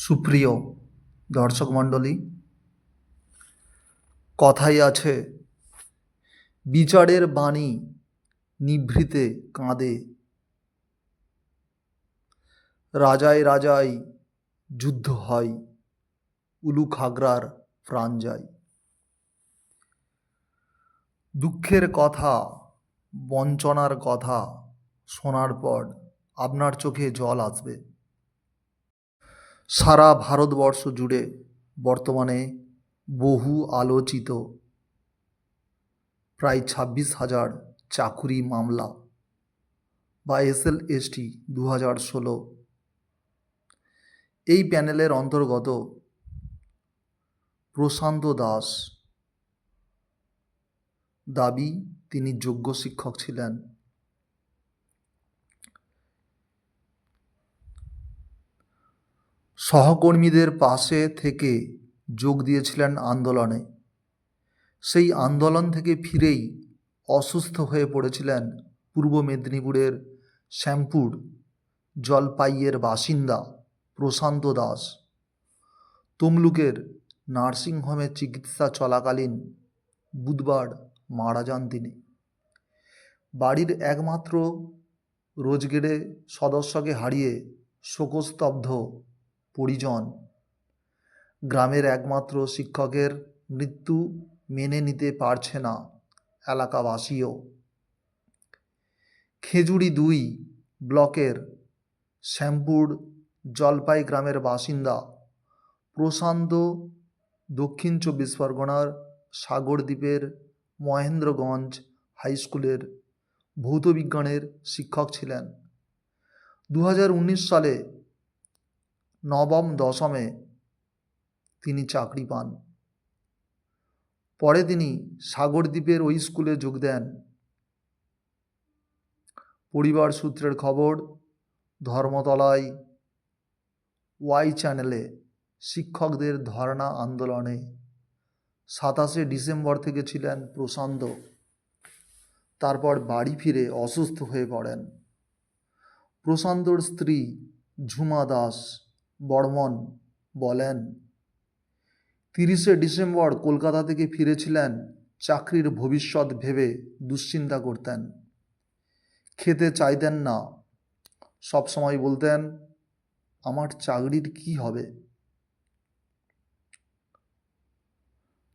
সুপ্রিয় দর্শক মণ্ডলী, কথাই আছে, বিচারের বাণী নিভৃতে কাঁদে। রাজায় রাজায় যুদ্ধ হয় উলু খাগড়ার প্রাণ যায়। দুঃখের কথা, বঞ্চনার কথা শোনার পর আপনার চোখে জল আসবে। সারা ভারতবর্ষ জুড়ে বর্তমানে বহু আলোচিত প্রায় ছাব্বিশ হাজার চাকুরি মামলা বা এসএল এসটি দু হাজার ষোলো। এই প্যানেলের অন্তর্গত প্রশান্ত দাস দাবি, তিনি যোগ্য শিক্ষক ছিলেন। সহকর্মীদের পাশে থেকে যোগ দিয়েছিলেন আন্দোলনে। সেই আন্দোলন থেকে ফিরেই অসুস্থ হয়ে পড়েছিলেন পূর্ব মেদিনীপুরের শ্যামপুর জলপাইয়ের বাসিন্দা প্রশান্ত দাস। তমলুকের নার্সিংহোমে চিকিৎসা চলাকালীন বুধবার মারা যান তিনি। বাড়ির একমাত্র রোজগেরে সদস্যকে হারিয়ে শোকস্তব্ধ পরিজন। গ্রামের একমাত্র শিক্ষকের মৃত্যু মেনে নিতে পারছে না এলাকাবাসীও। খেজুরি দুই ব্লকের শ্যামপুর জলপাই গ্রামের বাসিন্দা প্রশান্ত দক্ষিণ চব্বিশ পরগনার সাগরদ্বীপের মহেন্দ্রগঞ্জ হাই স্কুলের ভৌতবিজ্ঞানের শিক্ষক ছিলেন। দু হাজার উনিশ সালে নবম দশমে তিনি চাকরি পান। পরে তিনি সাগরদ্বীপের ওই স্কুলে যোগ দেন। পরিবার সূত্রের খবর, ধর্মতলায় ওয়াই চ্যানেলে শিক্ষকদের ধর্ণা আন্দোলনে সাতাশে ডিসেম্বর থেকে ছিলেন প্রশান্ত। তারপর বাড়ি ফিরে অসুস্থ হয়ে পড়েন। প্রশান্তর স্ত্রী ঝুমা দাস বর্মন বলেন, তিরিশে ডিসেম্বর কলকাতা থেকে ফিরেছিলেন, চাকরির ভবিষ্যৎ ভেবে দুশ্চিন্তা করতেন। খেতে চাইতেন না। সবসময় বলতেন, আমার চাকরির কি হবে?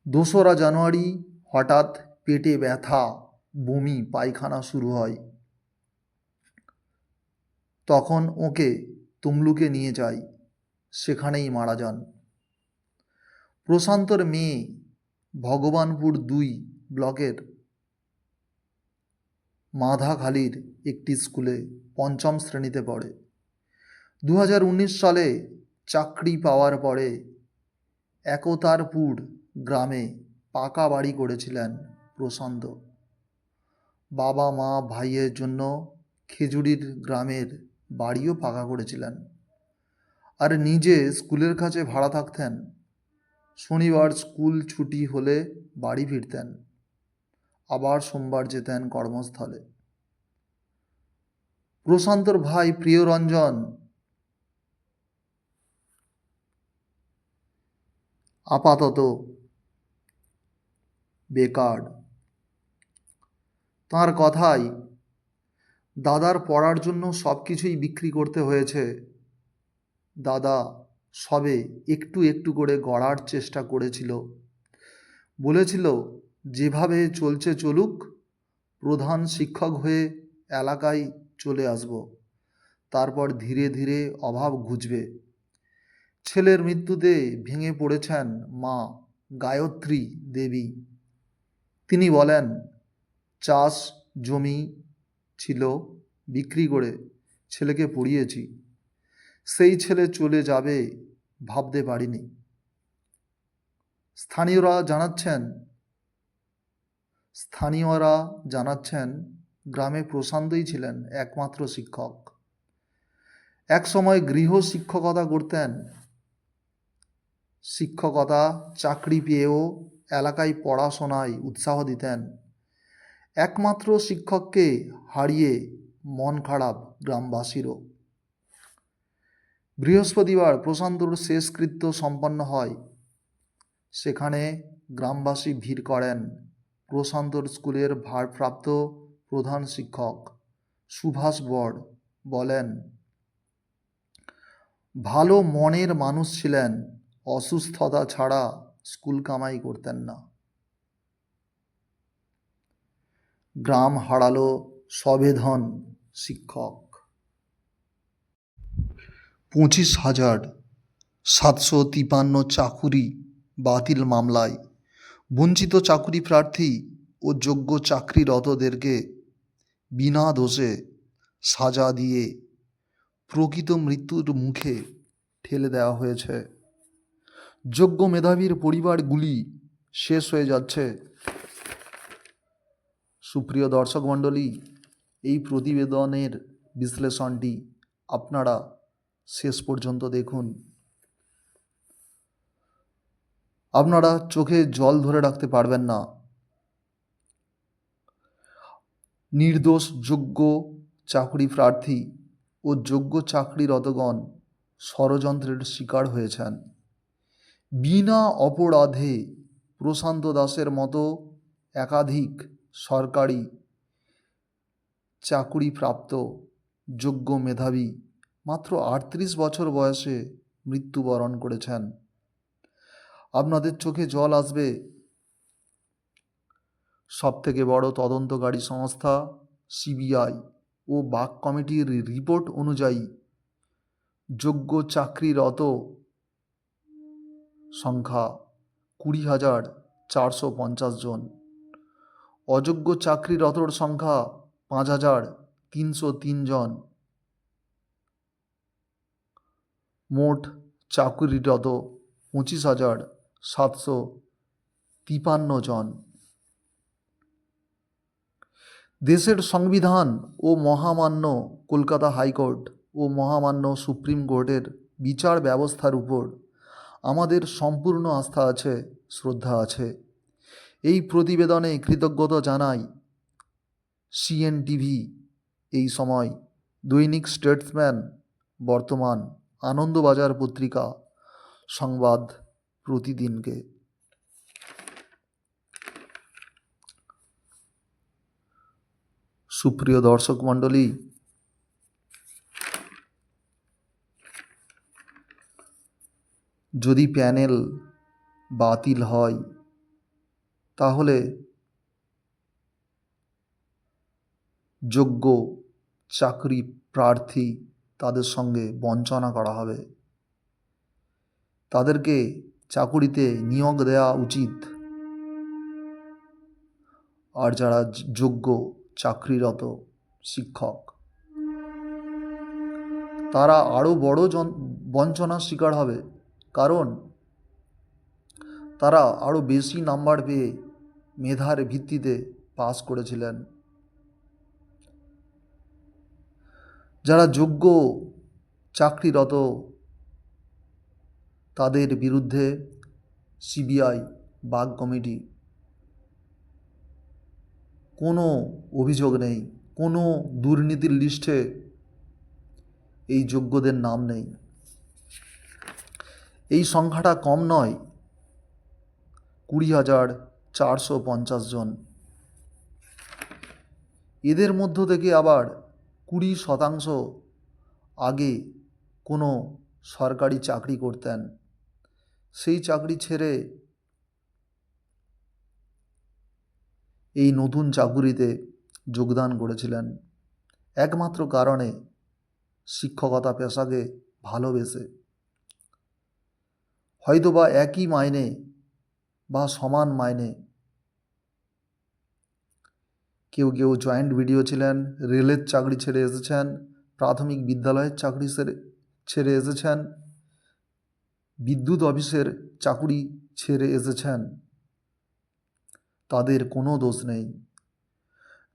দোসরা জানুয়ারি হঠাৎ পেটে ব্যথা, বমি, পায়খানা শুরু হয়। তখন ওকে তমলুকে নিয়ে যাই। সেখানেই মারা যান। প্রশান্তর মেয়ে ভগবানপুর দুই ব্লকের মাধাখালীর একটি স্কুলে পঞ্চম শ্রেণীতে পড়ে। দু হাজার উনিশ সালে চাকরি পাওয়ার পরে একতারপুর গ্রামে পাকা বাড়ি করেছিলেন প্রশান্ত। বাবা মা ভাইয়ের জন্য খেজুরির গ্রামের বাড়িও পাকা করেছিলেন। আর নিজে স্কুলের কাছে ভাড়া থাকতেন। শনিবার স্কুল ছুটি হলে বাড়ি ফিরতেন। আবার সোমবার যেতেন কর্মস্থলে। প্রশান্তর ভাই প্রিয়রঞ্জন আপাতত বেকার। তার কথাই, দাদার পড়ার জন্য সব কিছুই বিক্রি করতে হয়েছে। দাদা সবে একটু একটু করে গড়ার চেষ্টা করেছিল। বলেছিল, যেভাবে চলছে চলুক, প্রধান শিক্ষক হয়ে এলাকায় চলে আসব। তারপর ধীরে ধীরে অভাব ঘুচবে। ছেলের মৃত্যুতে ভেঙে পড়েছেন মা গায়ত্রী দেবী। তিনি বলেন, চাষ জমি ছিল, বিক্রি করে ছেলেকে পড়িয়েছি। সেই ছেলে চলে যাবে ভাবতে পারিনি। স্থানীয়রা জানাচ্ছেন স্থানীয়রা জানাচ্ছেন, গ্রামে প্রশান্তই ছিলেন একমাত্র শিক্ষক। এক সময় গৃহ শিক্ষকতা করতেন। শিক্ষকতা, চাকরি পেয়েও এলাকায় পড়াশোনায় উৎসাহ দিতেন। একমাত্র শিক্ষককে হারিয়ে মন খারাপ গ্রামবাসীরও। বৃহস্পতিবার প্রশান্তর শেষকৃত্য সম্পন্ন হয়। সেখানে গ্রামবাসী ভিড় করেন। প্রশান্তর স্কুলের ভারপ্রাপ্ত প্রধান শিক্ষক সুভাষ বর বলেন, ভালো মনের মানুষ ছিলেন, অসুস্থতা ছাড়া স্কুল কামাই করতেন না। গ্রাম হারালো সবেধন শিক্ষক। পঁচিশ হাজার সাতশো তিপান্ন চাকুরি বাতিল মামলায় বঞ্চিত চাকুরি প্রার্থী ও যোগ্য চাকরিরতদেরকে বিনা দোষে সাজা দিয়ে প্রকৃত মৃত্যুর মুখে ঠেলে দেওয়া হয়েছে। যোগ্য মেধাবীর পরিবারগুলি শেষ হয়ে যাচ্ছে। সুপ্রিয় দর্শক মণ্ডলী, এই প্রতিবেদনের বিশ্লেষণটি আপনারা শেষ পর্যন্ত দেখুন। আপনারা চোখে জল ধরে রাখতে পারবেন না। নির্দোষ, যোগ্য চাকরি প্রার্থী ও যোগ্য চাকরিরতগণ ষড়যন্ত্রের শিকার হয়েছেন। বিনা অপরাধে প্রশান্ত দাসের মতো একাধিক সরকারি চাকুরিপ্রাপ্ত যোগ্য মেধাবী মাত্র আটত্রিশ বছর বয়সে মৃত্যুবরণ করেছেন। আপনাদের চোখে জল আসবে। সব সবথেকে বড় তদন্তকারী সংস্থা সিবিআই ও বাক কমিটির রিপোর্ট অনুযায়ী যোগ্য চাকরিরত সংখ্যা কুড়ি হাজার চারশো পঞ্চাশ জন। অযোগ্য চাকরিরতর সংখ্যা পাঁচ হাজার তিনশো তিন জন। মোট চাকুরিরত পঁচিশ হাজার সাতশো তিপান্ন জন। দেশের সংবিধান ও মহামান্য কলকাতা হাইকোর্ট ও মহামান্য সুপ্রিম কোর্টের বিচার ব্যবস্থার উপর আমাদের সম্পূর্ণ আস্থা আছে, শ্রদ্ধা আছে। এই প্রতিবেদনে কৃতজ্ঞতা জানাই সিএনটিভি, এই সময় দৈনিক স্টেটসম্যান বর্তমান। আনন্দবাজার পত্রিকা, সংবাদ প্রতিদিনকে। সুপ্রিয় দর্শক মণ্ডলী, যদি প্যানেল বাতিল হয়, তাহলে যোগ্য চাকরি প্রার্থী তাদের সঙ্গে বঞ্চনা করা হবে। তাদেরকে চাকুরিতে নিয়োগ দেওয়া উচিত। আর যারা যোগ্য চাকরিরত শিক্ষক, তারা আরও বড় বঞ্চনার শিকার হবে। কারণ তারা আরও বেশি নাম্বার পেয়ে মেধার ভিত্তিতে পাস করেছিলেন। যারা যোগ্য চাকরিরত, তাদের বিরুদ্ধে সিবিআই বাগ কমিটি কোনো অভিযোগ নেই, কোনো দুর্নীতির লিস্টে এই যোগ্যদের নাম নেই। এই সংখ্যাটা কম নয়, কুড়ি হাজার চারশো পঞ্চাশ জন। এদের মধ্য থেকে আবার কুড়ি শতাংশ আগে কোনো সরকারি চাকরি করতেন। সেই চাকরি ছেড়ে এই নতুন চাকুরিতে যোগদান করেছিলেন। একমাত্র কারণে শিক্ষকতা পেশাকে ভালোবেসে। হয়তোবা একই মাইনে বা সমান মাইনে কেউ কেউ জয়েন্ট ভিডিও ছিলেন, রেলের চাকরি ছেড়ে এসেছেন, প্রাথমিক বিদ্যালয়ের চাকরি ছেড়ে এসেছেন, বিদ্যুৎ অফিসের চাকুরি ছেড়ে এসেছেন। তাদের কোনো দোষ নেই।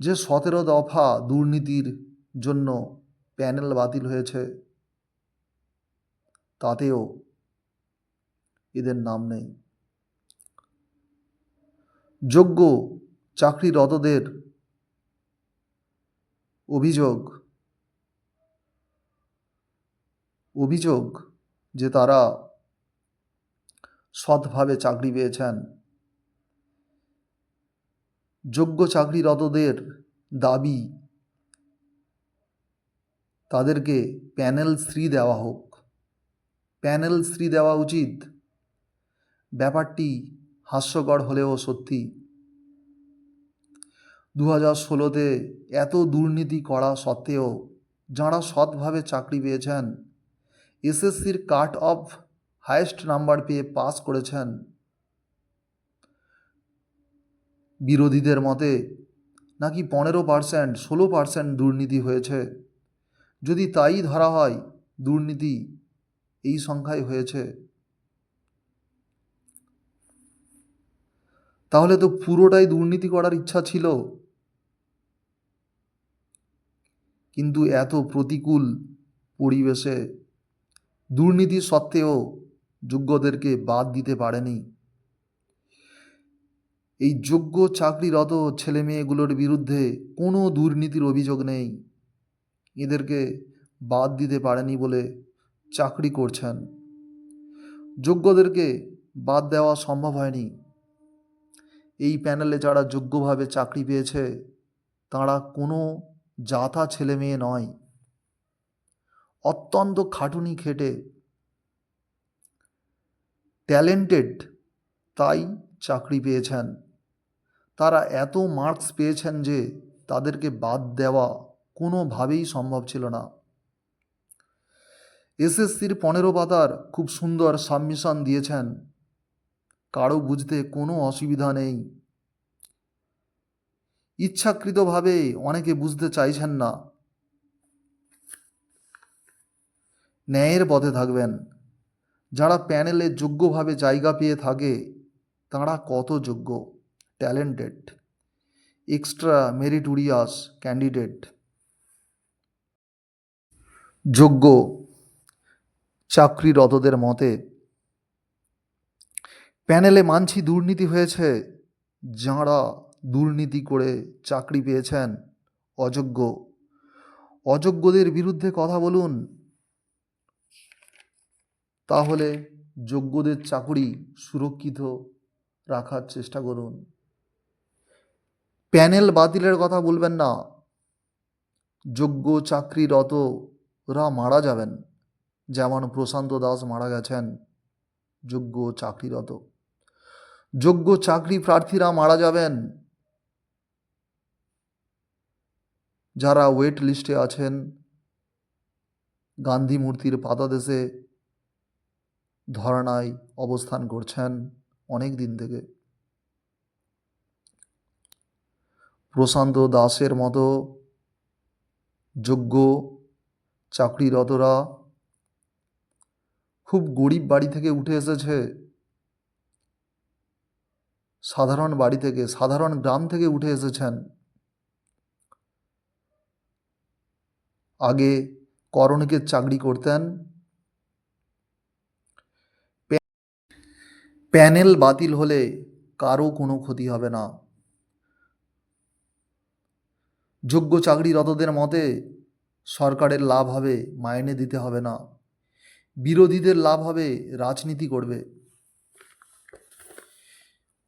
যে সতেরো দফা দুর্নীতির জন্য প্যানেল বাতিল হয়েছে, তাতেও এদের নাম নেই। যোগ্য চাকরিরতদের অভিযোগ। অভিযোগ যে তারা সৎভাবে চাকরি পেয়েছেন। যোগ্য চাকরিরতদের দাবি, তাদেরকে প্যানেল শ্রী দেওয়া হোক। প্যানেল শ্রী দেওয়া উচিত। ব্যাপারটি হাস্যকর হলেও সত্যি। দু হাজার ষোলোতে এত দুর্নীতি করা সত্ত্বেও যাঁরা সৎভাবে চাকরি পেয়েছেন, এসএসসির কাট অফ হায়েস্ট নাম্বার পেয়ে পাস করেছেন। বিরোধীদের মতে নাকি পনেরো পার্সেন্ট, ষোলো পার্সেন্ট দুর্নীতি হয়েছে। যদি তাই ধরা হয়, দুর্নীতি এই সংখ্যায় হয়েছে। তাহলে তো পুরোটাই দুর্নীতি করার ইচ্ছা ছিল। কিন্তু এত প্রতিকূল পরিবেশে দুর্নীতি সত্ত্বেও যোগ্যদেরকে বাদ দিতে পারেনি। এই যোগ্য চাকরিরত ছেলে মেয়েগুলোর বিরুদ্ধে কোনো দুর্নীতির অভিযোগ নেই। এদেরকে বাদ দিতে পারেনি বলে চাকরি করছেন। যোগ্যদেরকে বাদ দেওয়া সম্ভব হয়নি। এই প্যানেলে যারা যোগ্যভাবে চাকরি পেয়েছে, তারা কোনো জাতা ছেলে মেয়ে নয়। অত্যন্ত খাটুনি খেটে। ট্যালেন্টেড তাই চাকরি পেয়েছেন। তারা এত মার্কস পেয়েছেন যে তাদেরকে বাদ দেওয়া কোনোভাবেই সম্ভব ছিল না। এসএসসির পনেরো পাতার খুব সুন্দর সাবমিশন দিয়েছেন। কারও বুঝতে কোনো অসুবিধা নেই। ইচ্ছাকৃতভাবে অনেকে বুঝতে চাইছেন না। ন্যায়ের পথে থাকবেন। যারা প্যানেলে যোগ্যভাবে জায়গা পেয়ে থাকে, তারা কত যোগ্য? ট্যালেন্টেড। Extra meritorious candidate. যোগ্য চাকরিরতদের মতে, প্যানেলে মানছি দুর্নীতি হয়েছে, যাঁরা দুর্নীতি করে চাকরি পেয়েছেন অযোগ্য। অযোগ্যদের বিরুদ্ধে কথা বলুন। তাহলে যোগ্যদের চাকরি সুরক্ষিত রাখার চেষ্টা করুন। প্যানেল বাতিলের কথা বলবেন না। যোগ্য চাকরিরতরা মারা যাবেন, যেমন প্রশান্ত দাস মারা গেছেন, যোগ্য চাকরিরত। যোগ্য চাকরি প্রার্থীরা মারা যাবেন যারা ওয়েট লিস্টে আছেন, গান্ধী মূর্তির পাদদেশে ধরনায় অবস্থান করছেন অনেক দিন থেকে। প্রশান্ত দাসের মতো যোগ্য চাকরিরতরা খুব গরিব বাড়ি থেকে উঠে এসেছে। সাধারণ বাড়ি থেকে, সাধারণ গ্রাম থেকে উঠে এসেছেন। আগে করণিকের চাকরি করতেন। প্যানেল বাতিল হলে কারও কোনো ক্ষতি হবে না। যোগ্য চাকরিরতদের মতে সরকারের লাভ হবে, মাইনে দিতে হবে না। বিরোধীদের লাভ হবে, রাজনীতি করবে।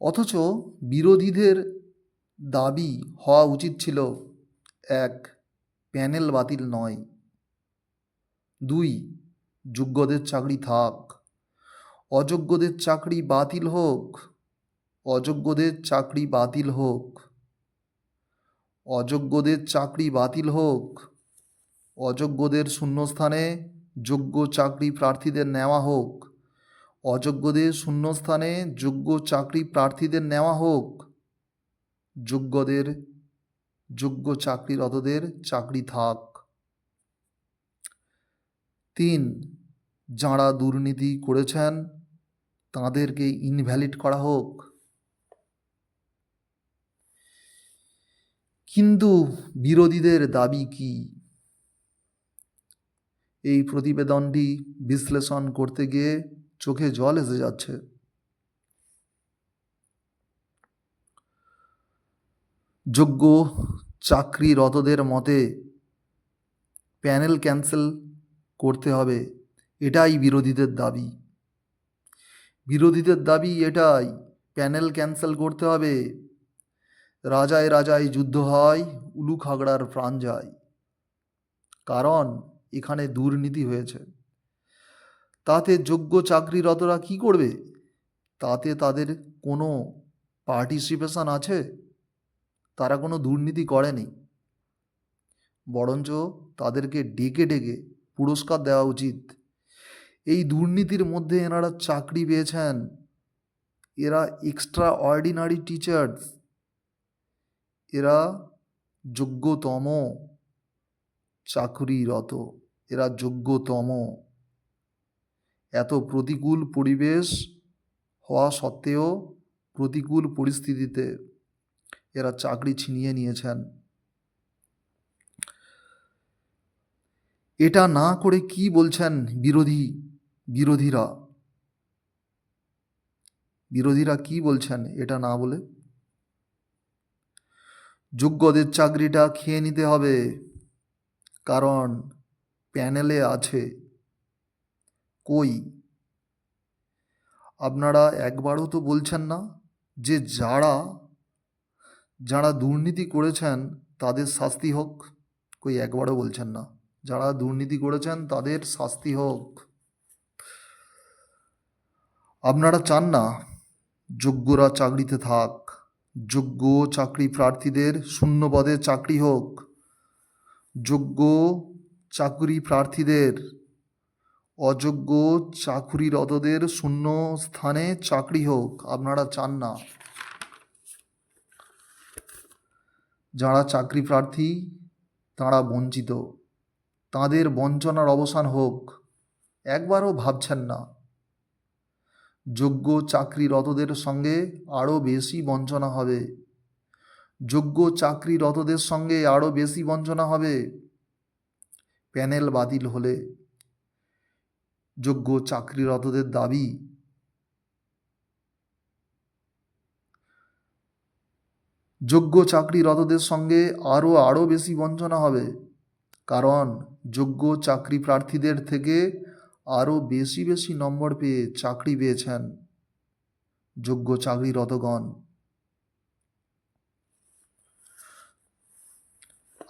অথচ বিরোধীদের দাবি হওয়া উচিত ছিল, এক প্যানেল বাতিল নয়। দুই, যোগ্যদের চাকরি থাক। অযোগ্যদের চাকরি বাতিল হোক। অযোগ্যদের চাকরি বাতিল হোক। অযোগ্যদের চাকরি বাতিল হোক। অযোগ্যদের শূন্যস্থানে যোগ্য চাকরি প্রার্থীদের নেওয়া হোক। অযোগ্যদের শূন্যস্থানে যোগ্য চাকরি প্রার্থীদের নেওয়া হোক। যোগ্যদের যোগ্য চাকরিরতদের চাকরি থাক। তিন, যাঁরা দুর্নীতি করেছেন, তাঁদেরকে ইনভ্যালিড করা হোক। কিন্তু বিরোধীদের দাবি কি? এই প্রতিবেদনটি বিশ্লেষণ করতে গিয়ে চোখে জল এসে যাচ্ছে। যোগ্য চাকরিরতদের মতে প্যানেল ক্যান্সেল করতে হবে, এটাই বিরোধীদের দাবি। বিরোধীদের দাবি এটাই, প্যানেল ক্যান্সেল করতে হবে। রাজায় রাজায় যুদ্ধ হয় উলু খাগড়ার প্রাণ যায়। কারণ এখানে দুর্নীতি হয়েছে। তাতে যোগ্য চাকরিরতরা কি করবে? তাতে তাদের কোনো পার্টিসিপেশন আছে? তারা কোনো দুর্নীতি করেনি। বরঞ্চ তাদেরকে ডেকে ডেকে পুরস্কার দেওয়া উচিত। এই দুর্নীতির মধ্যে এনারা চাকরি পেয়েছেন। এরা এক্সট্রা অর্ডিনারি টিচার্স এরা যোগ্যতম চাকরিরত। এরা যোগ্যতম। এত প্রতিকূল পরিবেশ হওয়া সত্ত্বেও প্রতিকূল পরিস্থিতিতে এরা চাকরি ছিনিয়ে নিয়েছেন। এটা না করে কি বলছেন বিরোধী, বিরোধীরা? বিরোধীরা কি বলছেন এটা না বলে? যোগ্যদের চাকরিটা খেয়ে নিতে হবে, কারণ প্যানেলে আছে। কই? আপনারা একবারও তো বলছেন না যে যারা যারা দুর্নীতি করেছেন, তাদের শাস্তি হোক। কই একবারও বলছেন না। যারা দুর্নীতি করেছেন, তাদের শাস্তি হোক। আপনারা চান না যোগ্যরা চাকরিতে থাক। যোগ্য চাকরি প্রার্থীদের শূন্য পদে চাকরি হোক। যোগ্য চাকরি প্রার্থীদের অযোগ্য চাকুরিরতদের শূন্য স্থানে চাকরি হোক। আপনারা চান না। যারা চাকরি প্রার্থী, তাঁরা বঞ্চিত। তাদের বঞ্চনার অবসান হোক, একবারও ভাবছেন না। যোগ্য চাকরিরতদের সঙ্গে আরও বেশি বঞ্চনা হবে। যোগ্য চাকরিরতদের সঙ্গে আরও বেশি বঞ্চনা হবে। প্যানেল বাতিল হলে। যোগ্য চাকরিরতদের দাবি যোগ্য চাকরিরতদের সঙ্গে আরও আরও বেশি বঞ্চনা হবে। কারণ যোগ্য চাকরি প্রার্থীদের থেকে আরও বেশি বেশি নম্বর পেয়ে চাকরি পেয়েছেন যোগ্য চাকরিরতগণ।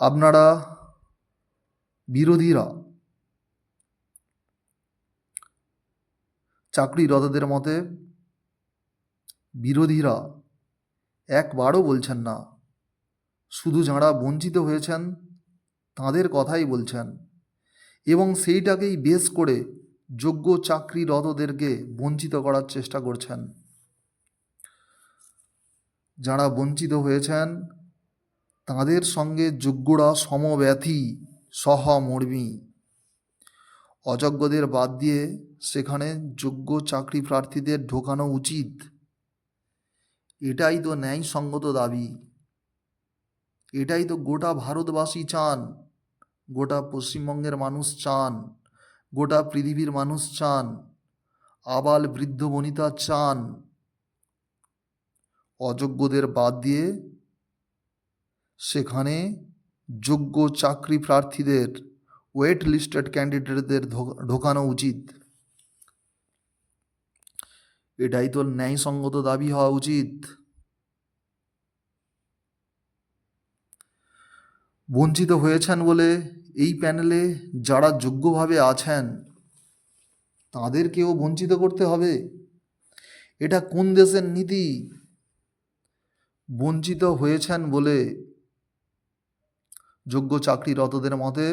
আপনারা বিরোধীরা চাকরিরতদের মতে বিরোধীরা একবারও বলছেন না। শুধু যাঁরা বঞ্চিত হয়েছেন, তাঁদের কথাই বলছেন। এবং সেইটাকেই বেশ করে যোগ্য চাকরিরতদেরকে বঞ্চিত করার চেষ্টা করছেন। যারা বঞ্চিত হয়েছেন, তাদের সঙ্গে যোগ্যরা সমব্যথী, সহমর্মী। অযোগ্যদের বাদ দিয়ে সেখানে যোগ্য চাকরি প্রার্থীদের ঢোকানো উচিত। এটাই তো ন্যায়সঙ্গত দাবি। এটাই তো গোটা ভারতবাসী চান। গোটা পশ্চিমবঙ্গের মানুষ চান। গোটা পৃথিবীর মানুষ চান। আবাল বৃদ্ধ বনিতা চান। অযোগ্যদের বাদ দিয়ে সেখানে যোগ্য চাকরি প্রার্থীদের ওয়েট লিস্টেড ক্যান্ডিডেটদের ঢোকানো উচিত। এটাই তো ন্যায়সঙ্গত দাবি হওয়া উচিত। বঞ্চিত হয়েছেন বলে এই প্যানেলে যারা যোগ্যভাবে আছেন, তাদেরকেও বঞ্চিত করতে হবে। এটা কোন দেশের নীতি? বঞ্চিত হয়েছেন বলে যোগ্য চাকরিরতদের মতে,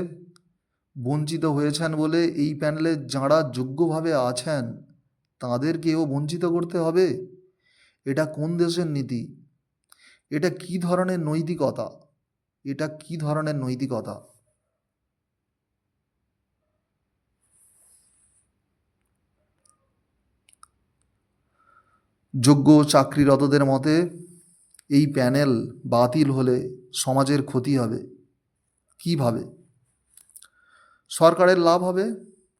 বঞ্চিত হয়েছেন বলে এই প্যানেলে যাঁরা যোগ্যভাবে আছেন তাদেরকেও বঞ্চিত করতে হবে? এটা কোন দেশের নীতি? এটা কি ধরনের নৈতিকতা? এটা কি ধরনের নৈতিকতা? যোগ্য চাকরিরতদের মতে, এই প্যানেল বাতিল হলে সমাজের ক্ষতি হবে। কীভাবে সরকারের লাভ হবে?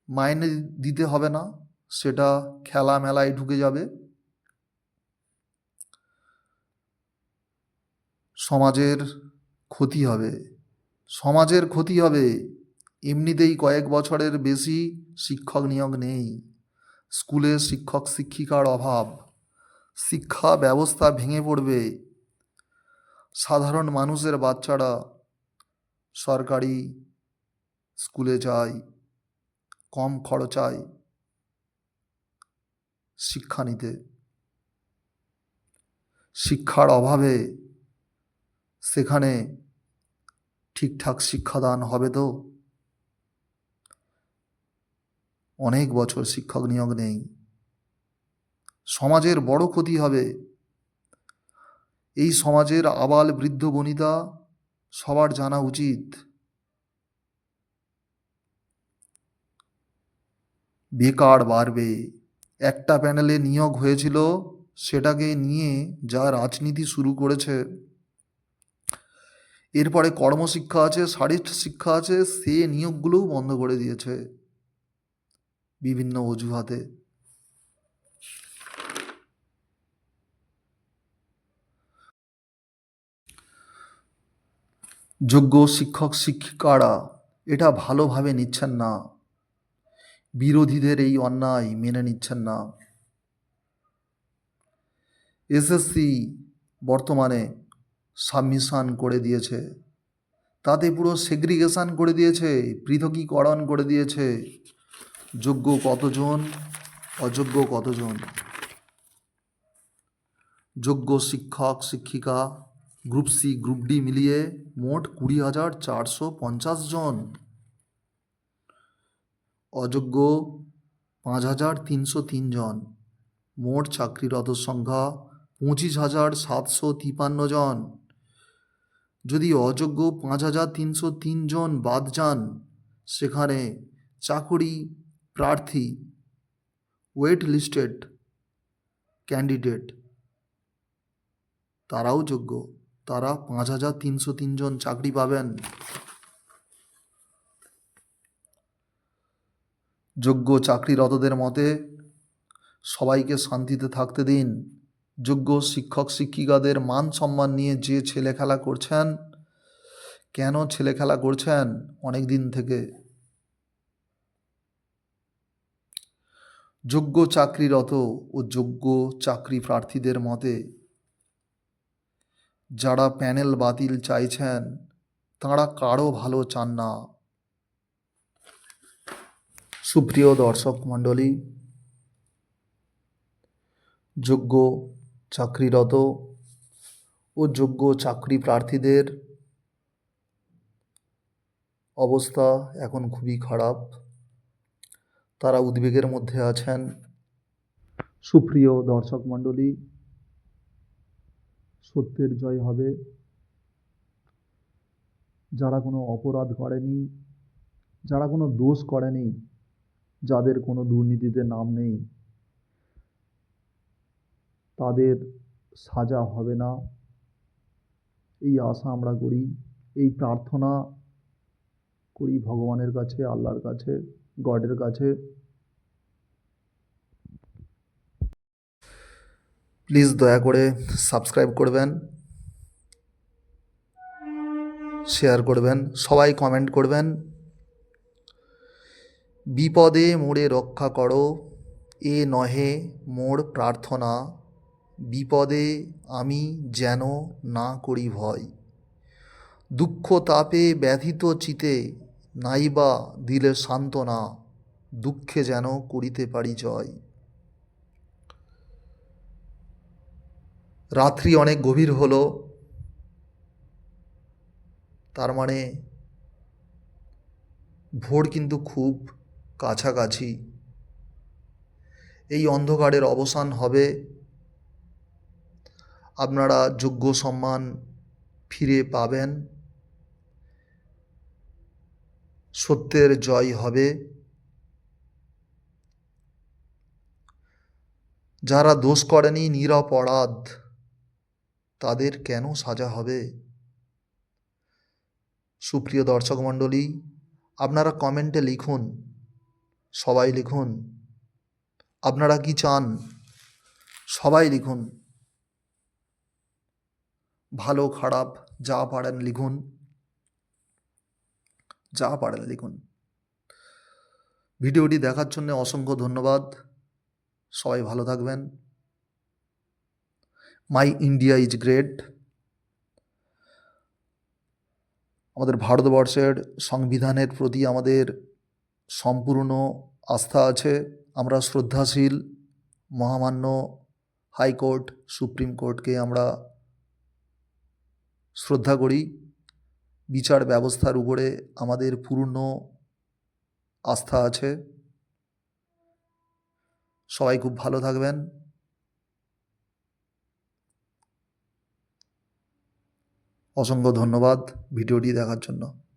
মাইনে দিতে হবে না? সেটা খেলা মেলায় ঢুকে যাবে। সমাজের ক্ষতি হবে। সমাজের ক্ষতি হবে। এমনিতেই কয়েক বছরের বেশি শিক্ষক নিয়োগ নেই। স্কুলে শিক্ষক শিক্ষিকার অভাব। শিক্ষা ব্যবস্থা ভেঙে পড়বে। সাধারণ মানুষের বাচ্চারা সরকারি স্কুলে যায়, কম খরচায় শিক্ষা নিতে। শিক্ষার অভাবে সেখানে ঠিকঠাক শিক্ষাদান হবে তো? অনেক বছর শিক্ষক নিয়োগ নেই। সমাজের বড় ক্ষতি হবে। এই সমাজের আবাল বৃদ্ধ বনিতা সবার জানা উচিত। বেকার বাড়বে। একটা প্যানেলে নিয়োগ হয়েছিল, সেটাকে নিয়ে যা রাজনীতি শুরু করেছে। এরপরে কর্মশিক্ষা আছে শারীর শিক্ষা আছে, সে নিয়োগগুলোও বন্ধ করে দিয়েছে বিভিন্ন অজুহাতে। যোগ্য শিক্ষক শিক্ষিকারা এটা ভালোভাবে নিচ্ছেন না। বিরোধীদের এই অন্যায় মেনে নিচ্ছেন না। এসএসসি বর্তমানে সাবমিশন করে দিয়েছে। তাতে পুরো সেগ্রিগেশন করে দিয়েছে, পৃথকীকরণ করে দিয়েছে। যোগ্য কতজন? অযোগ্য কতজন? যোগ্য শিক্ষক, শিক্ষিকা, গ্রুপ সি, গ্রুপ ডি মিলিয়ে মোট কুড়ি হাজার চারশো পঞ্চাশ জন। অযোগ্য পাঁচ হাজার তিনশো তিন জন। মোট চাকরিরত সংখ্যা পঁচিশ হাজার সাতশো তিপান্ন জন। যদি অযোগ্য পাঁচ হাজার তিনশো তিন জন বাদ যান, সেখানে চাকরি প্রার্থী ওয়েট লিস্টেড ক্যান্ডিডেট, তারাও যোগ্য। তারা পাঁচ হাজার তিনশো তিনজন চাকরি পাবেন। যোগ্য চাকরিরতদের মতে সবাইকে শান্তিতে থাকতে দিন। যোগ্য শিক্ষক শিক্ষিকাদের মান সম্মান নিয়ে যে ছেলে খেলা করছেন, কেন ছেলে খেলা করছেন অনেক দিন থেকে। যোগ্য চাকরিরত ও যোগ্য চাকরি প্রার্থীদের মতে যারা প্যানেল বাতিল চাইছেন, তাঁরা কারও ভালো চান না। সুপ্রিয় দর্শক মণ্ডলী, যোগ্য চাকরিরত ও যোগ্য চাকরি প্রার্থীদের অবস্থা এখন খুবই খারাপ। তারা উদ্বেগের মধ্যে আছেন। সুপ্রিয় দর্শক মণ্ডলী, সত্যের জয় হবে। যারা কোনো অপরাধ করেনি, যারা কোনো দোষ করেনি যাদের কোনো দুর্নীতিতে নাম নেই, তাদের সাজা হবে না। এই আশা আমরা করি, এই প্রার্থনা করি ভগবানের কাছে, আল্লাহর কাছে, গডের কাছে। প্লিজ দয়া করে সাবস্ক্রাইব করবেন, শেয়ার করবেন, সবাই কমেন্ট করবেন। বিপদে মোড়ে রক্ষা করো, এ নহে মোর প্রার্থনা, বিপদে আমি যেন না করি ভয়। দুঃখ তাপে ব্যথিত চিতে নাইবা দিলে সান্ত্বনা, দুঃখে যেন করিতে পারি জয়। রাত্রি অনেক গভীর হলো, তার মানে ভোর কিন্তু খুব কাছাকাছি। এই অন্ধকারের অবসান হবে। আপনারা যোগ্য সম্মান ফিরে পাবেন। সত্যের জয় হবে। যারা দোষ করেনি নিরপরাধ তাদের কেন সাজা হবে? সুপ্রিয় দর্শক মণ্ডলী, আপনারা কমেন্টে লিখুন সবাই লিখুন। আপনারা কি চান? সবাই লিখুন। ভালো, খারাপ, যা পারেন লিখুন। যা পারেন লিখুন। ভিডিওটি দেখার জন্য অসংখ্য ধন্যবাদ। সবাই ভালো থাকবেন। My India is great. আমাদের ভারতবর্ষের সংবিধানের প্রতি আমাদের সম্পূর্ণ আস্থা আছে। আমরা শ্রদ্ধাশীল, মহামান্য হাইকোর্ট সুপ্রিম কোর্টকে আমরা শ্রদ্ধা করি। বিচার ব্যবস্থার উপরে আমাদের পূর্ণ আস্থা আছে। সবাই খুব ভালো থাকবেন। অসংখ্য ধন্যবাদ ভিডিওটি দেখার জন্য।